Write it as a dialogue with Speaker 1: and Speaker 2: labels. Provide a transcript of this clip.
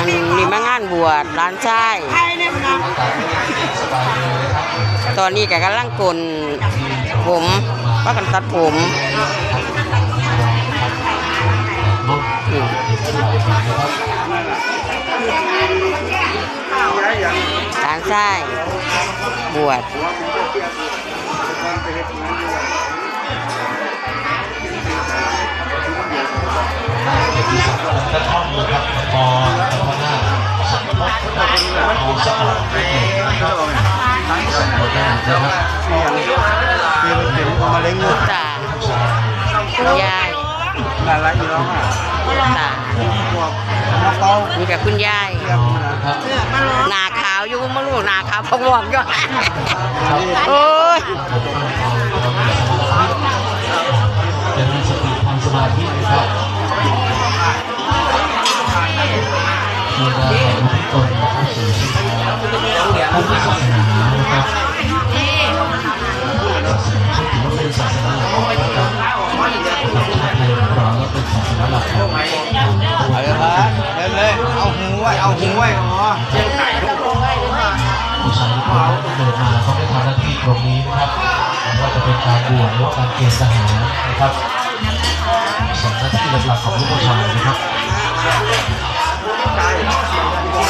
Speaker 1: อันนี้มางานบวชร้านชายตอนนี้แกกำลังกลนผมว่ากันตัดผมอืมร้านชายบวช
Speaker 2: กระท่อมนะครับมอตะพหน้าสัมพันธ์มอสักหลังนะครับสัมพันธ์นะครับ
Speaker 3: คือมันเป็นมะเร็งเนอะ
Speaker 1: ตาคุณยาย
Speaker 3: นั่นแหละอีน้องอะ
Speaker 1: ตา
Speaker 3: พวกมะเป้า
Speaker 1: นี่กับคุณยาย
Speaker 3: เทียมนะ
Speaker 2: ครับ
Speaker 1: หนาขาวอยู่มาลูกหนาขาวพองอกอยู่โอ้
Speaker 2: เพื่ได้ลุตนเข้าสู่สิ่งที่พุทธศาสนานะครับถือว่าเป็นศาสนาหลักของพระเจ้านะครับเราก็เป็นศาสนาหลักของพระเจ้
Speaker 3: เอาเลยเลยเอาหูไว้เอาหูไว้อ๋อ
Speaker 2: ผู้ชายทุกคนที่เดินมาเขาได้ทำหน้าที่ตรงนี้นะครับไม่ว่าจะเป็นการบวชหรือว่าการเกณฑ์ทหารนะครับสองหน้าที่หลักๆของลูกผู้ชายนะครับ